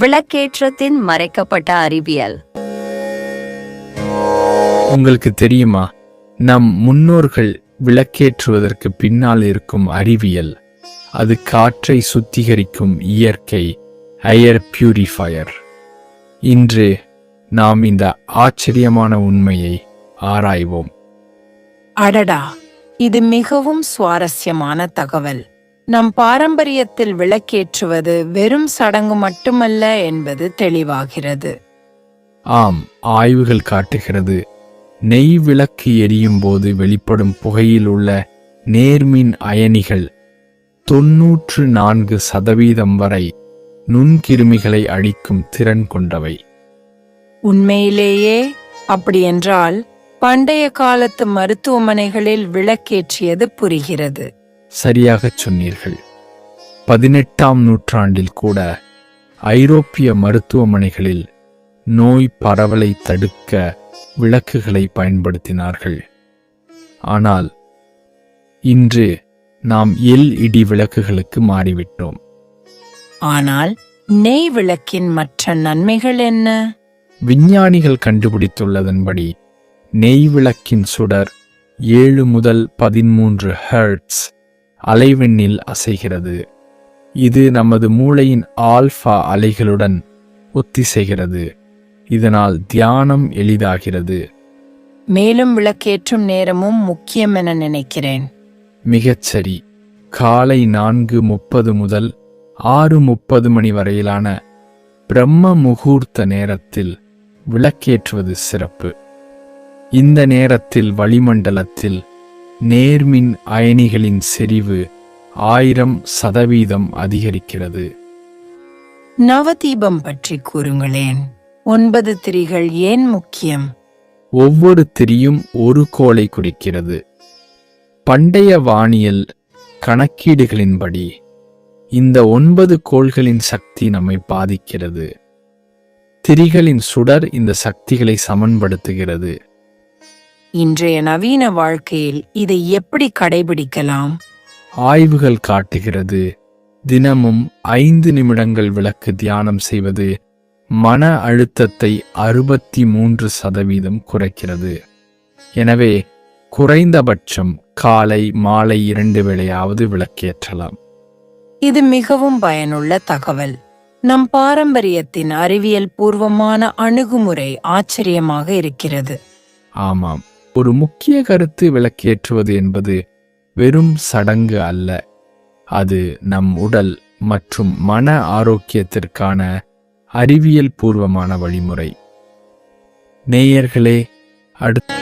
விளக்கேற்றத்தின் மறைக்கப்பட்ட அறிவியல். உங்களுக்கு தெரியுமா? நம் முன்னோர்கள் விளக்கேற்றுவதற்கு பின்னால் இருக்கும் அறிவியல். அது காற்றை சுத்திகரிக்கும் இயற்கை ஏர் பியூரிஃபையர் இன்று நாம் இந்த ஆச்சரியமான உண்மையை ஆராய்வோம். அடடா இது மிகவும் சுவாரஸ்யமான தகவல். நம் பாரம்பரியத்தில் விளக்கேற்றுவது வெறும் சடங்கு மட்டுமல்ல என்பது தெளிவாகிறது. ஆம் ஆய்வுகள் காட்டுகிறது. நெய் விளக்கு எரியும் போது வெளிப்படும் புகையில் உள்ள நேர்மின் அயனிகள் தொன்னூற்று நான்கு சதவீதம் வரை நுண்கிருமிகளை அழிக்கும் திறன் கொண்டவை. உண்மையிலேயே அப்படியென்றால் பண்டைய காலத்து மருத்துவமனைகளில் விளக்கேற்றியது புரிகிறது. சரியாகச் சொன்னீர்கள். பதினெட்டாம் நூற்றாண்டில் கூட ஐரோப்பிய மருத்துவமனைகளில் நோய் பரவலை தடுக்க விளக்குகளை பயன்படுத்தினார்கள். ஆனால் இன்று நாம் எல் இடி விளக்குகளுக்கு மாறிவிட்டோம். ஆனால் நெய் விளக்கின் மற்ற நன்மைகள் என்ன? விஞ்ஞானிகள் கண்டுபிடித்துள்ளதன்படி நெய் விளக்கின் சுடர் ஏழு முதல் பதிமூன்று ஹெர்ட்ஸ் அலைவெண்ணில் அசைகிறது. இது நமது மூளையின் ஆல்பா அலைகளுடன் ஒத்திசைகிறது. இதனால் தியானம் எளிதாகிறது. மேலும் விளக்கேற்றும் நேரமும் முக்கியம் என நினைக்கிறேன். மிகச்சரி காலை நான்கு முப்பது முதல் ஆறு முப்பது மணி வரையிலான பிரம்ம முகூர்த்த நேரத்தில் விளக்கேற்றுவது சிறப்பு. இந்த நேரத்தில் வளிமண்டலத்தில் நேர்மின் அயனிகளின் செறிவு ஆயிரம் சதவீதம் அதிகரிக்கிறது. நவதீபம் பற்றி கூறுங்களேன். ஒன்பது திரிகள் ஏன் முக்கியம்? ஒவ்வொரு திரியும் ஒரு கோளை குறிக்கிறது. பண்டைய வானியல் கணக்கீடுகளின்படி இந்த ஒன்பது கோள்களின் சக்தி நம்மை பாதிக்கிறது. திரிகளின் சுடர் இந்த சக்திகளை சமன்படுத்துகிறது. இன்றைய நவீன வாழ்க்கையில் இதை எப்படி கடைபிடிக்கலாம்? ஆய்வுகள் காட்டுகிறது. தினமும் ஐந்து நிமிடங்கள் விளக்கு தியானம் செய்வது மன அழுத்தத்தை அறுபத்தி மூன்று சதவீதம் குறைக்கிறது. எனவே குறைந்தபட்சம் காலை மாலை இரண்டு வேளையாவது விளக்கேற்றலாம். இது மிகவும் பயனுள்ள தகவல். நம் பாரம்பரியத்தின் அறிவியல் பூர்வமான அணுகுமுறை ஆச்சரியமாக இருக்கிறது. ஆமாம். ஒரு முக்கிய கருத்து விளக்கேற்றுவது என்பது வெறும் சடங்கு அல்ல. அது நம் உடல் மற்றும் மன ஆரோக்கியத்திற்கான அறிவியல் பூர்வமான வழிமுறை. நேயர்களே அடுத்த